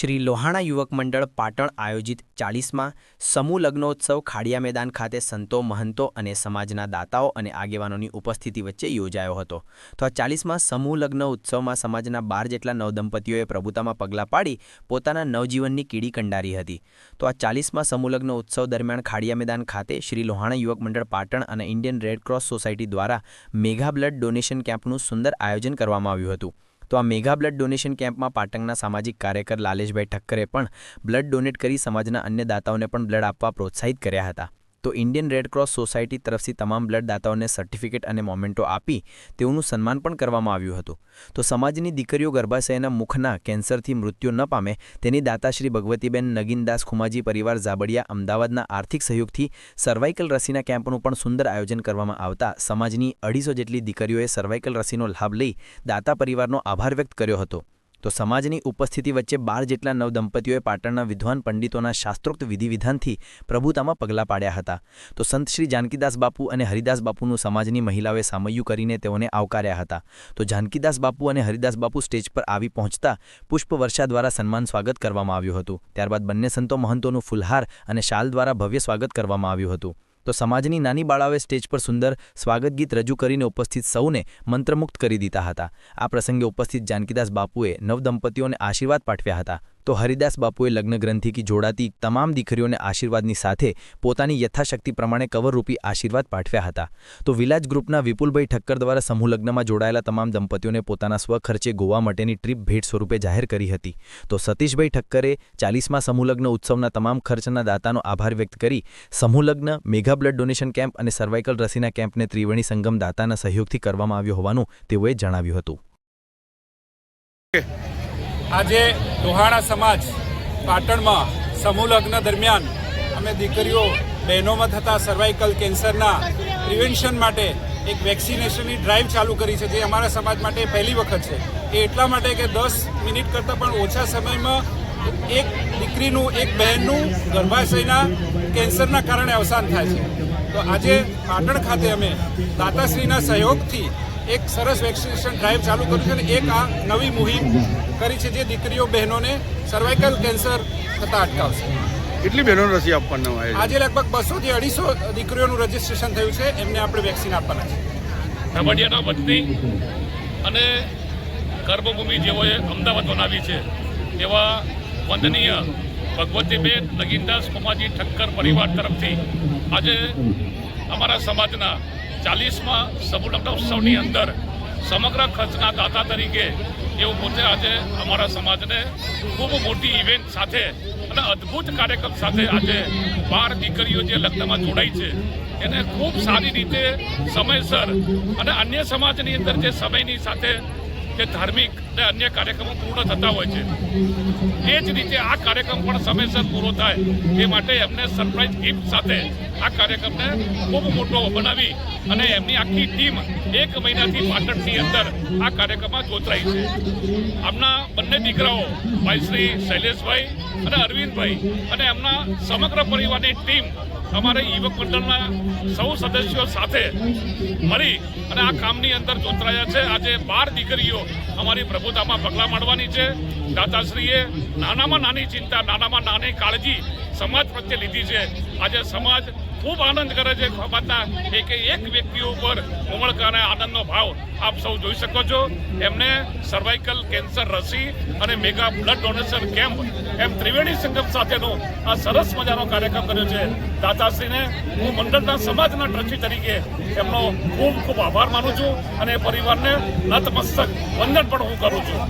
શ્રી લોહાણા યુવક મંડળ પાટણ આયોજિત ચાળીસમાં સમૂહ લગ્નોત્સવ ખાડિયા મેદાન ખાતે સંતો, મહંતો અને સમાજના દાતાઓ અને આગેવાનોની ઉપસ્થિતિ વચ્ચે યોજાયો હતો. તો આ ચાલીસમાં સમૂહ લગ્ન ઉત્સવમાં સમાજના બાર જેટલા નવદંપતીઓએ પ્રભુતામાં પગલાં પાડી પોતાના નવજીવનની કીડી કંડારી હતી. તો આ ચાલીસમાં સમૂહ લગ્ન ઉત્સવ દરમિયાન ખાડિયા મેદાન ખાતે શ્રી લોહાણા યુવક મંડળ પાટણ અને ઇન્ડિયન રેડ ક્રોસ સોસાયટી દ્વારા મેગા બ્લડ ડોનેશન કેમ્પનું સુંદર આયોજન કરવામાં આવ્યું હતું. તો આ મેગા બ્લડ ડોનેશન કેમ્પમાં પાટણના સામાજિક કાર્યકર લાલેશભાઈ ઠક્કરે પણ બ્લડ ડોનેટ કરી સમાજના અન્ય દાતાઓને પણ બ્લડ આપવા પ્રોત્સાહિત કર્યા હતા. તો ઇન્ડિયન રેડ ક્રોસ સોસાયટી તરફથી તમામ બ્લડ દાતાઓને સર્ટિફિકેટ અને મોમેન્ટો આપી તેઓનું સન્માન પણ કરવામાં આવ્યું હતું. તો સમાજની દીકરીઓ ગર્ભાશયના મુખના કેન્સરથી મૃત્યુ ન પામે તેની દાતાશ્રી ભગવતીબેન નગીનદાસ ખુમાજી પરિવાર ઝાબડિયા અમદાવાદના આર્થિક સહયોગથી સર્વાઇકલ રસીના કેમ્પનું પણ સુંદર આયોજન કરવામાં આવતા સમાજની અઢીસો જેટલી દીકરીઓએ સર્વાઇકલ રસીનો લાભ લઈ દાતા પરિવારનો આભાર વ્યક્ત કર્યો હતો. તો સમાજની ઉપસ્થિતિ વચ્ચે બાર જેટલા નવદંપતીઓએ પાટણના વિદ્વાન પંડિતોના શાસ્ત્રોક્ત વિધિવિધાનથી પ્રભુતામાં પગલાં પાડ્યા હતા. તો સંત શ્રી જાનકીદાસ બાપુ અને હરિદાસ બાપુનું સમાજની મહિલાઓએ સામૈયું કરીને તેઓને આવકાર્યા હતા. તો જાનકીદાસ બાપુ અને હરિદાસ બાપુ સ્ટેજ પર આવી પહોંચતા પુષ્પવર્ષા દ્વારા સન્માન સ્વાગત કરવામાં આવ્યું હતું. ત્યારબાદ બંને સંતો મહંતોનું ફુલહાર અને શાલ દ્વારા ભવ્ય સ્વાગત કરવામાં આવ્યું હતું. તો સમાજની નાની બાળાઓએ સ્ટેજ પર સુંદર સ્વાગત ગીત રજૂ કરીને ઉપસ્થિત સૌને મંત્રમુગ્ધ કરી દીધા હતા. આ પ્રસંગે ઉપસ્થિત જાનકીદાસ બાપુએ નવદંપતીઓને આશીર્વાદ પાઠવ્યા હતા. તો હરિદાસ બાપુએ લગ્ન ગ્રંથિથી જોડાતી તમામ દીકરીઓને આશીર્વાદની સાથે પોતાની યથાશક્તિ પ્રમાણે કવરરૂપી આશીર્વાદ પાઠવ્યા હતા. તો વિલાજ ગ્રુપના વિપુલભાઈ ઠક્કર દ્વારા સમૂહ લગ્નમાં જોડાયેલા તમામ દંપતીઓને પોતાના સ્વખર્ચે ગોવા માટેની ટ્રીપ ભેટ સ્વરૂપે જાહેર કરી હતી. તો સતીશભાઈ ઠક્કરે ચાલીસમાં સમૂહલગ્ન ઉત્સવના તમામ ખર્ચના દાતાનો આભાર વ્યક્ત કરી સમૂહલગ્ન મેઘા બ્લડ ડોનેશન કેમ્પ અને સર્વાઇકલ રસીના કેમ્પને ત્રિવેણી સંગમ દાતાના સહયોગથી કરવામાં આવ્યો હોવાનું તેઓએ જણાવ્યું હતું. આજે દોહાણા સમાજ પાટણમાં સમૂહ લગ્ન દરમિયાન અમે દીકરીઓ બહેનોમાં થતા સર્વાઇકલ કેન્સરના પ્રિવેન્શન માટે એક વેક્સિનેશનની ડ્રાઈવ ચાલુ કરી છે, જે અમારા સમાજ માટે પહેલી વખત છે. એ એટલા માટે કે દસ મિનિટ કરતાં પણ ઓછા સમયમાં એક દીકરીનું, એક બહેનનું ગર્ભાશયના કેન્સરના કારણે અવસાન થાય છે. તો આજે પાટણ ખાતે અમે દાતાશ્રીના સહયોગથી એક સરસ વેક્સિનેશન ડ્રાઈવ ચાલુ કર્યું છે અને એક આ નવી મુહિમ કરી છે જે દીકરીઓ બહેનોને સર્વાઇકલ કેન્સર થતાં અટકાવશે. કેટલી બહેનોને રસી આપવાના આવે આજે લગભગ બસોથી અઢીસો દીકરીઓનું રજીસ્ટ્રેશન થયું છે. એમને આપણે વેક્સિન આપવાના છે. રમડિયાના વતની અને કર્મભૂમિ જેઓએ અમદાવાદ બનાવી છે એવા વંદનીય ભગવતીબેન નગીનદાસ કોમાજી ઠક્કર પરિવાર તરફથી આજે અમારા સમાજના ચાલીસમાં સમૂહ ઉત્સવની અંદર સમગ્ર ખર્ચના દાતા તરીકે એવું પોતે આજે અમારા સમાજને ખૂબ મોટી ઇવેન્ટ સાથે અને અદ્ભુત કાર્યક્રમ સાથે આજે બાર દીકરીઓ જે લગ્નમાં જોડાઈ છે, એને ખૂબ સારી રીતે સમયસર અને અન્ય સમાજની અંદર જે સમયની સાથે જે ધાર્મિક અને અન્ય કાર્યક્રમો પૂર્ણ થતા હોય છે, એ જ રીતે આ કાર્યક્રમ પણ સમયસર પૂરો થાય એ માટે એમને સરપ્રાઇઝ ગિફ્ટ સાથે આ કાર્યક્રમને ખૂબ મોટો બનાવી અને એમની આખી ટીમ એક મહિનાથી પાટણની અંદર આ કાર્યક્રમમાં જોતરાઈ છે. આમના બંને દીકરાઓ, ભાઈ શ્રી શૈલેષભાઈ અને અરવિંદભાઈ અને એમના સમગ્ર પરિવારની ટીમ અમારા યુવક મંડળના સૌ સદસ્યો સાથે મળી અને આ કામની અંદર જોતરાયા છે. આજે બાર દીકરીઓ અમારી પ્રભુતામાં પગલાં માંડવાની છે. દાતાશ્રીએ નાનામાં નાની ચિંતા, નાનામાં નાની કાળજી સમાજ પ્રત્યે લીધી છે. આજે સમાજ ખૂબ આનંદ કરે છે. ખબરતા એક એક વ્યક્તિ ઉપર ઉમળકાના આનંદનો ભાવ આપ સૌ જોઈ શકો છો. એમને સર્વાઇકલ કેન્સર રસી અને મેગા બ્લડ ડોનેશન કેમ્પ એમ ત્રિવેણી સંગમ સાથેનો આ સરસ મજાનો કાર્યક્રમ કર્યો છે. દાતાશ્રીને હું મંડળના સમાજના ટ્રસ્ટી તરીકે એમનો ખૂબ ખૂબ આભાર માનું છું અને પરિવારને નતમસ્તક વંદન પણ હું કરું છું.